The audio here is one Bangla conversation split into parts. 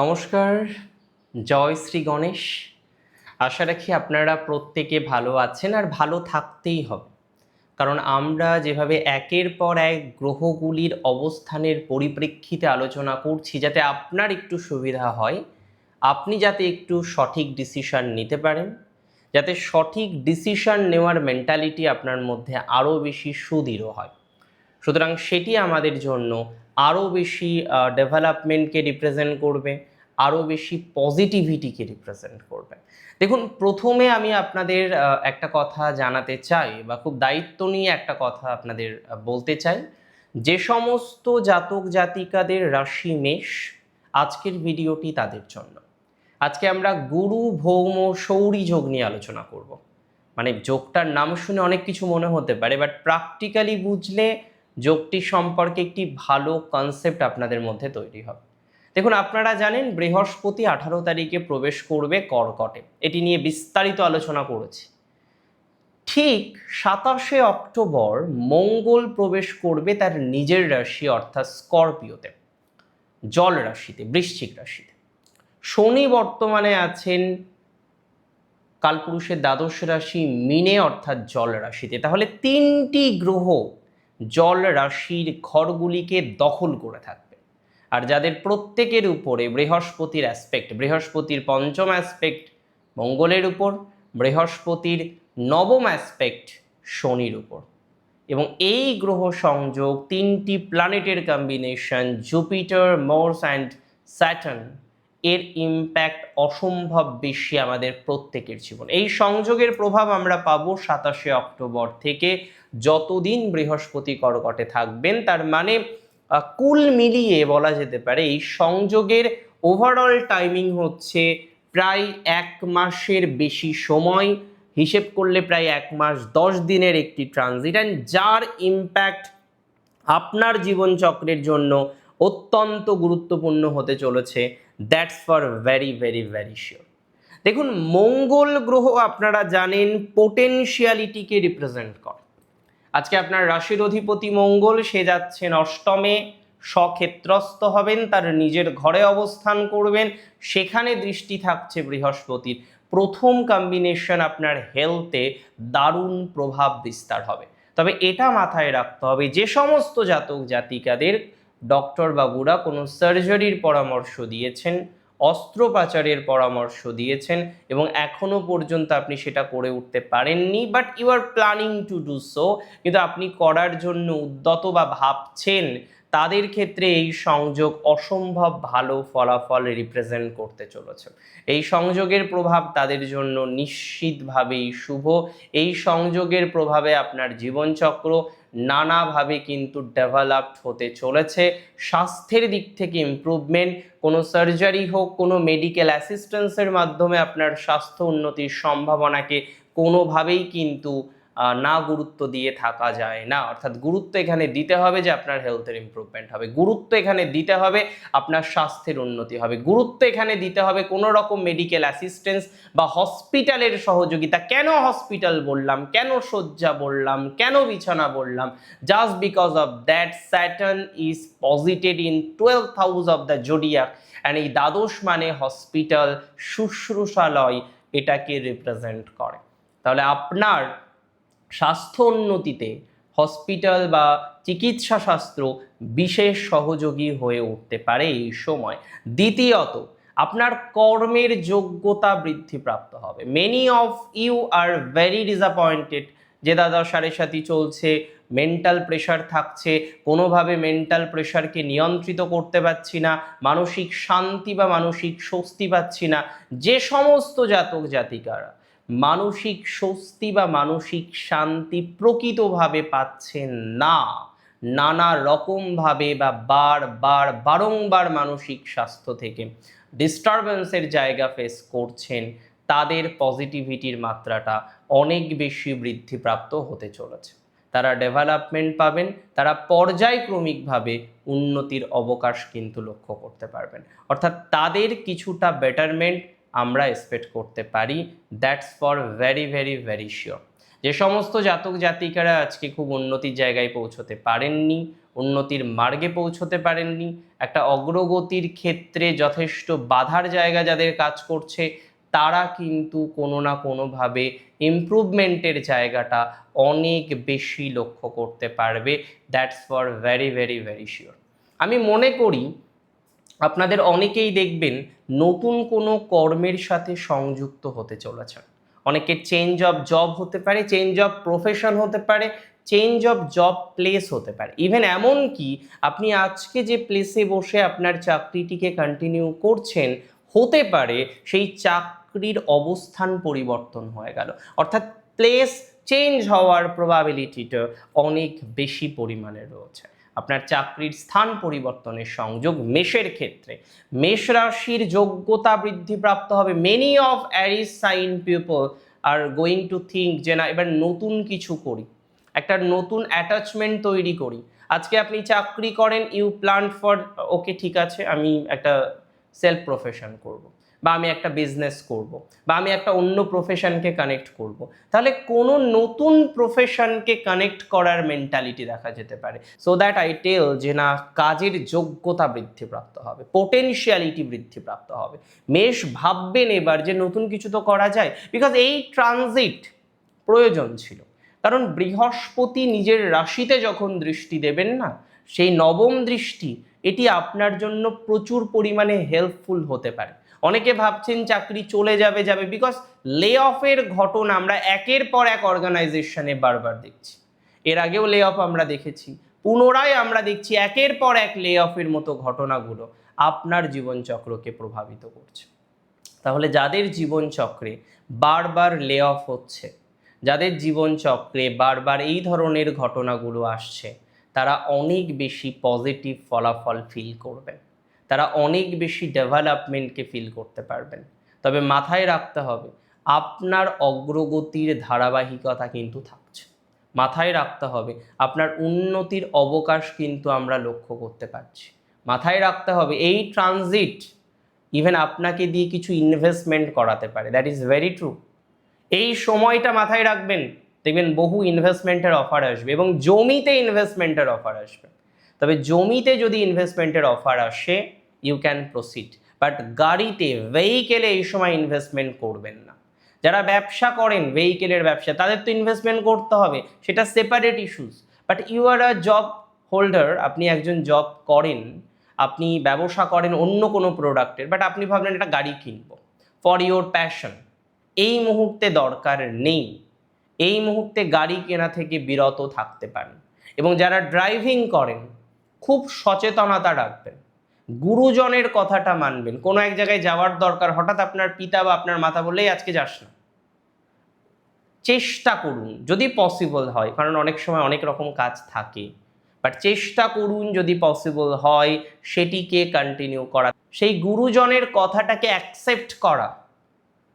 নমস্কার, জয় শ্রী গণেশ। আশা রাখি আপনারা প্রত্যেকে ভালো আছেন আর ভালো থাকতেই হবে। কারণ আমরা যেভাবে একের পর এক গ্রহগুলির অবস্থানের পরিপ্রেক্ষিতে আলোচনা করছি, যাতে আপনার একটু সুবিধা হয়, আপনি যাতে একটু সঠিক ডিসিশান নিতে পারেন, যাতে সঠিক ডিসিশান নেওয়ার মেন্টালিটি আপনার মধ্যে আরও বেশি সুদৃঢ় হয়। সুতরাং সেটি আমাদের জন্য আরও বেশি ডেভেলপমেন্টকে রিপ্রেজেন্ট করবে। আরও বেশি পজিটিভিটিকে রিপ্রেজেন্ট করবে। দেখুন, প্রথমে আমি আপনাদের একটা কথা জানাতে চাই বা খুব দায়িত্ব নিয়ে একটা কথা আপনাদের বলতে চাই। যে সমস্ত জাতক জাতিকাদের রাশি মেষ, আজকের ভিডিওটি তাদের জন্য। আজকে আমরা গুরু, ভৌম, সৌরী যোগ নিয়ে আলোচনা করব। মানে যোগটার নাম শুনে অনেক কিছু মনে হতে পারে বাট প্র্যাকটিক্যালি বুঝলে যোগটি সম্পর্কে একটি ভালো কনসেপ্ট আপনাদের মধ্যে তৈরি হবে। দেখুন, আপনারা জানেন বৃহস্পতি আঠারো তারিখে প্রবেশ করবে কর্কটে। এটি নিয়ে বিস্তারিত আলোচনা করেছি। ঠিক সাতাশে অক্টোবর মঙ্গল প্রবেশ করবে তার নিজের রাশি, অর্থাৎ স্করপিওতে, জল রাশিতে, বৃশ্চিক রাশিতে। শনি বর্তমানে আছেন কালপুরুষের দ্বাদশ রাশি, মিনে, অর্থাৎ জল রাশিতে। তাহলে তিনটি গ্রহ জল রাশির ঘরগুলিকে দখল করে থাকবে। আর যাদের প্রত্যেকের উপরে বৃহস্পতির অ্যাসপেক্ট বৃহস্পতির পঞ্চম অ্যাসপেক্ট মঙ্গলের উপর, বৃহস্পতির নবম অ্যাসপেক্ট শনির উপর। এবং এই গ্রহ সংযোগ তিনটি প্ল্যানেটের combination Jupiter Mars and Saturn এর ইম্প্যাক্ট অসম্ভব বেশি আমাদের প্রত্যেকের জীবন। এই সংযোগের প্রভাব আমরা পাব সাতাশে অক্টোবর থেকে যতদিন বৃহস্পতি কর্কটে থাকবেন, তার মানে কুল মিলিয়ে বলা যেতে পারে, এই সংযোগের ওভারঅল টাইমিং হচ্ছে প্রায় এক মাসের বেশি সময়। হিসেব করলে প্রায় এক মাস দশ দিনের একটি ট্রানজিট অ্যান্ড যার ইম্প্যাক্ট আপনার জীবনচক্রের জন্য অত্যন্ত গুরুত্বপূর্ণ হতে চলেছে। That's for very very very sure দেখুন, মঙ্গল গ্রহ আপনারা জানেন পোটেনশিয়ালিটিকে রিপ্রেজেন্ট করে। আজকে আপনার রাশির অধিপতি মঙ্গল, সে যাচ্ছেন অষ্টমে, স্বক্ষেত্রস্থ হবেন, তার নিজের ঘরে অবস্থান করবেন, সেখানে দৃষ্টি থাকছে বৃহস্পতির। প্রথম কম্বিনেশন আপনার হেলথে দারুণ প্রভাব বিস্তার হবে। তবে এটা মাথায় রাখতে হবে, যে সমস্ত জাতক জাতিকাদের ডক্টর বাবুরা কোনো সার্জারির পরামর্শ দিয়েছেন অস্ত্রোপচারের পরামর্শ দিয়েছেন এবং এখনও পর্যন্ত আপনি সেটা করে উঠতে পারেননি but you are planning to do so কিন্তু আপনি করার জন্য উদ্যত বা ভাবছেন, তাদের ক্ষেত্রে এই সংযোগ অসম্ভব ভালো ফলাফল রিপ্রেজেন্ট করতে চলেছে। এই সংযোগের প্রভাব তাদের জন্য নিশ্চিতভাবেই শুভ। এই সংযোগের প্রভাবে আপনার জীবনচক্র নানাভাবে কিন্তু ডেভেলপড হতে চলেছে। স্বাস্থ্যের দিক থেকে ইমপ্রুভমেন্ট কোনো সার্জারি হোক, কোনো মেডিকেল অ্যাসিস্ট্যান্সের মাধ্যমে আপনার স্বাস্থ্য উন্নতির সম্ভাবনাকে কোনোভাবেই কিন্তু না গুরুত্ব দিয়ে থাকা যায় না। অর্থাৎ গুরুত্ব এখানে দিতে হবে যে আপনার হেলথের ইমপ্রুভমেন্ট হবে। গুরুত্ব এখানে দিতে হবে আপনার স্বাস্থ্যের উন্নতি হবে। গুরুত্ব এখানে দিতে হবে কোনো রকম মেডিকেল অ্যাসিস্ট্যান্স বা হসপিটালের সহযোগিতা। কেন হসপিটাল বললাম? কেন শয্যা বললাম? কেন বিছানা বললাম? Just because of that Saturn is posited in twelve house of the zodiac and এই দ্বাদশ মানে হসপিটাল শুশ্রূষালয় এটাকে রিপ্রেজেন্ট করে। তাহলে আপনার স্বাস্থ্য উন্নতিতে হসপিটাল বা চিকিৎসা শাস্ত্র বিশেষ সহযোগী হয়ে উঠতে পারে এই সময়। দ্বিতীয়ত, আপনার কর্মের যোগ্যতা বৃদ্ধিপ্রাপ্ত হবে। Many of you are very disappointed যে দাদা সাড়ে সাথী চলছে মেন্টাল প্রেশার থাকছে, কোনোভাবে মেন্টাল প্রেশারকে নিয়ন্ত্রিত করতে পারছি না, মানসিক শান্তি বা মানসিক স্বস্তি পাচ্ছি না। যে সমস্ত জাতক জাতিকারা মানসিক স্বস্তি বা মানসিক শান্তি প্রকৃতভাবে পাচ্ছেন না। নানা রকমভাবে বা বারবার বারংবার মানসিক স্বাস্থ্য থেকে ডিস্টারবেন্সের জায়গা ফেস করছেন, তাদের পজিটিভিটির মাত্রাটা অনেক বেশি বৃদ্ধিপ্রাপ্ত হতে চলেছে। তারা ডেভেলপমেন্ট পাবেন, তারা পর্যায়ক্রমিকভাবে উন্নতির অবকাশ কিন্তু লক্ষ্য করতে পারবেন। অর্থাৎ তাদের কিছুটা বেটারমেন্ট আমরা এক্সপেক্ট করতে পারি। That's for very very very sure যে সমস্ত জাতক জাতিকারা আজকে খুব উন্নতির জায়গায় পৌঁছতে পারেননি, উন্নতির মার্গে পৌঁছতে পারেননি, একটা অগ্রগতির ক্ষেত্রে যথেষ্ট বাধার জায়গা যাদের কাজ করছে, তারা কিন্তু কোনো না কোনোভাবে ইমপ্রুভমেন্টের জায়গাটা অনেক বেশি লক্ষ্য করতে পারবে। That's for very very very sure আমি মনে করি আপনাদের অনেকেই দেখবেন নতুন কোনো কর্মের সাথে সংযুক্ত হতে চলেছেন। অনেকের চেঞ্জ অফ জব হতে পারে চেঞ্জ অফ প্রফেশন হতে পারে চেঞ্জ অফ জব প্লেস হতে পারে। ইভেন এমন কি, আপনি আজকে যে প্লেসে বসে আপনার চাকরিটিকে কন্টিনিউ করছেন, হতে পারে সেই চাকরির অবস্থান পরিবর্তন হয়ে গেল। অর্থাৎ প্লেস চেঞ্জ হওয়ার প্রবাবিলিটিটা অনেক বেশি পরিমাণে রয়েছে। আপনার চাকরির স্থান পরিবর্তনের সংযোগ মেষের ক্ষেত্রে। মেষ রাশির যোগ্যতা বৃদ্ধিপ্রাপ্ত হবে। Many of Aries sign people are going to think যে না, এবার নতুন কিছু করি। একটা নতুন অ্যাটাচমেন্ট তৈরি করি। আজকে আপনি চাকরি করেন ইউ প্ল্যান ফর ওকে ঠিক আছে, আমি একটা সেলফ প্রফেশন করব। বা আমি একটা বিজনেস করব। বা আমি একটা অন্য প্রফেশনকে কানেক্ট করব। তাহলে কোনো নতুন প্রফেশনকে কানেক্ট করার মেন্টালিটি দেখা যেতে পারে সো দ্যাট আই টেল যে না, কাজের যোগ্যতা বৃদ্ধিপ্রাপ্ত হবে পোটেনশিয়ালিটি বৃদ্ধিপ্রাপ্ত হবে মেষ ভাববেন এবার যে নতুন কিছু তো করা যায় বিকজ এই ট্রানজিট প্রয়োজন ছিল কারণ বৃহস্পতি নিজের রাশিতে যখন দৃষ্টি দেবেন না, সেই নবম দৃষ্টি, এটি আপনার জন্য প্রচুর পরিমাণে হেল্পফুল হতে পারে অনেকে ভাবছেন চাকরি চলে যাবে যাবে বিকজ লে অফের ঘটনা আমরা একের পর এক অর্গানাইজেশনে বারবার দেখছি। এর আগেও লে অফ আমরা দেখেছি, পুনরায় আমরা দেখছি একের পর এক লে অফের মতো ঘটনাগুলো আপনার জীবনচক্রকে প্রভাবিত করছে। তাহলে যাদের জীবনচক্রে বারবার লে অফ হচ্ছে, যাদের জীবনচক্রে বারবার এই ধরনের ঘটনাগুলো আসছে, তারা অনেক বেশি পজিটিভ ফলাফল ফিল করবেন। তারা অনেক বেশি ডেভেলপমেন্টকে ফিল করতে পারবেন। তবে মাথায় রাখতে হবে, আপনার অগ্রগতির ধারাবাহিকতা কিন্তু থাকছে। মাথায় রাখতে হবে, আপনার উন্নতির অবকাশ কিন্তু আমরা লক্ষ্য করতে পারছি। মাথায় রাখতে হবে, এই ট্রানজিট ইভেন আপনাকে দিয়ে কিছু ইনভেস্টমেন্ট করাতে পারে, দ্যাট ইজ ভেরি ট্রু। এই সময়টা মাথায় রাখবেন, দেখবেন বহু ইনভেস্টমেন্টের অফার আসবে এবং জমিতে ইনভেস্টমেন্টের অফার আসবে। তবে জমিতে যদি ইনভেস্টমেন্টের অফার আসে ইউ ক্যান প্রসিড বাট গাড়িতে ভেহিকেলে এই সময় ইনভেস্টমেন্ট করবেন না। যারা ব্যবসা করেন ভেহিকেলের ব্যবসা, তাদের তো ইনভেস্টমেন্ট করতে হবে। সেটা separate issues but you are a job holder আপনি একজন জব করেন, আপনি ব্যবসা করেন অন্য কোনো প্রোডাক্টের বাট আপনি ভাবলেন একটা গাড়ি কিনবো। ফর ইওর প্যাশন এই মুহূর্তে দরকার নেই। এই মুহূর্তে গাড়ি কেনা থেকে বিরত থাকতে পারেন। এবং যারা ড্রাইভিং করেন, খুব সচেতনতা রাখবেন। গুরুজনের কথাটা মানবেন। কোনো এক জায়গায় যাওয়ার দরকার, হঠাৎ আপনার পিতা বা আপনার মাতা বললেই আজকে যাস না। চেষ্টা করুন, যদি পসিবল হয়, কারণ অনেক সময় অনেক রকম কাজ থাকে। বাট চেষ্টা করুন যদি পসিবল হয়, সেটিকে কন্টিনিউ করা। সেই গুরুজনের কথাটাকে অ্যাকসেপ্ট করা।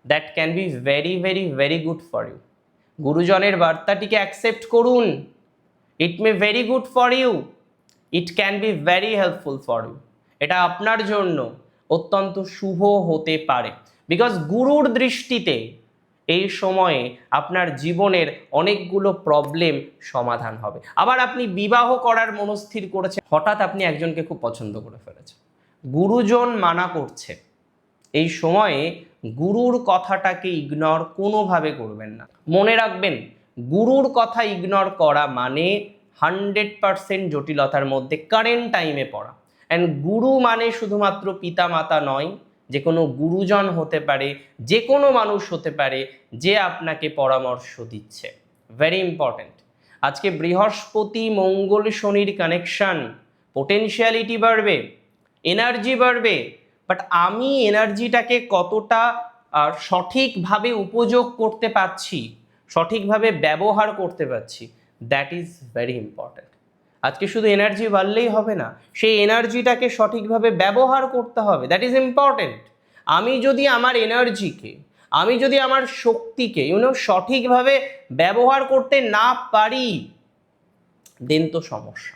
That can be very very very good for you গুরুজনের বার্তাটিকে অ্যাকসেপ্ট করুন। It may very good for you it can be very helpful for you এটা আপনার জন্য অত্যন্ত শুভ হতে পারে। বিকজ গুরুর দৃষ্টিতে এই সময়ে আপনার জীবনের অনেকগুলো প্রবলেম সমাধান হবে। আবার আপনি বিবাহ করার মনস্থির করেছেন, হঠাৎ আপনি একজনকে খুব পছন্দ করে ফেলেছেন। গুরুজন মানা করছে। এই সময়ে গুরুর কথাটাকে ইগনোর কোনোভাবে করবেন না। মনে রাখবেন, গুরুর কথা ইগনোর করা মানে হান্ড্রেড পারসেন্ট জটিলতার মধ্যে কারেন্ট টাইমে পড়া। অ্যান্ড গুরু মানে শুধুমাত্র পিতা মাতা নয় যে কোনো গুরুজন হতে পারে যে কোনো মানুষ হতে পারে, যে আপনাকে পরামর্শ দিচ্ছে। ভেরি ইম্পর্ট্যান্ট আজকে বৃহস্পতি, মঙ্গল, শনির কানেকশন পোটেনশিয়ালিটি বাড়বে এনার্জি বাড়বে বাট আমি এনার্জিটাকে কতটা সঠিকভাবে উপযোগ করতে পারছি, সঠিকভাবে ব্যবহার করতে পারছি দ্যাট ইজ ভেরি ইম্পর্ট্যান্ট আজকে শুধু এনার্জি বাড়লেই হবে না, সেই এনার্জিটাকে সঠিকভাবে ব্যবহার করতে হবে দ্যাট ইজ ইম্পর্ট্যান্ট আমি যদি আমার এনার্জিকে আমি যদি আমার শক্তিকে ইউনো সঠিকভাবে ব্যবহার করতে না পারি দেন তো সমস্যা।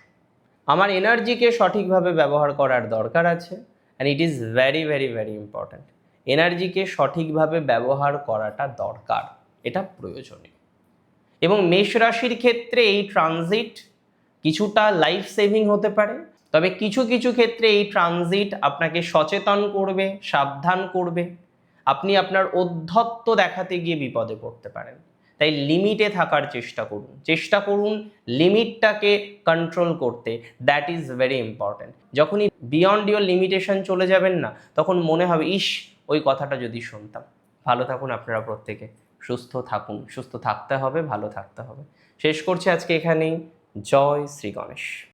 আমার এনার্জিকে সঠিকভাবে ব্যবহার করার দরকার আছে and it is very very very important এনার্জিকে সঠিকভাবে ব্যবহার করাটা দরকার, এটা প্রয়োজনীয়। এবং মেষ রাশির ক্ষেত্রে এই ট্রানজিট কিছুটা লাইফ সেভিং হতে পারে, তবে কিছু কিছু ক্ষেত্রে এই ট্রানজিট আপনাকে সচেতন করবে, সাবধান করবে। আপনি আপনার অধ্যত্ব দেখাতে গিয়ে বিপদে পড়তে পারেন। তাই লিমিটে থাকার চেষ্টা করুন। চেষ্টা করুন লিমিটটাকে কন্ট্রোল করতে। দ্যাট ইজ ভেরি ইম্পর্ট্যান্ট যখনই বিয়ন্ড ইয়োর লিমিটেশন চলে যাবেন না, তখন মনে হবে, ইস, ওই কথাটা যদি শুনতাম। ভালো থাকুন আপনারা প্রত্যেকে। সুস্থ থাকুন। সুস্থ থাকতে হবে, ভালো থাকতে হবে। শেষ করছি আজকে এখানেই। জয় শ্রী গণেশ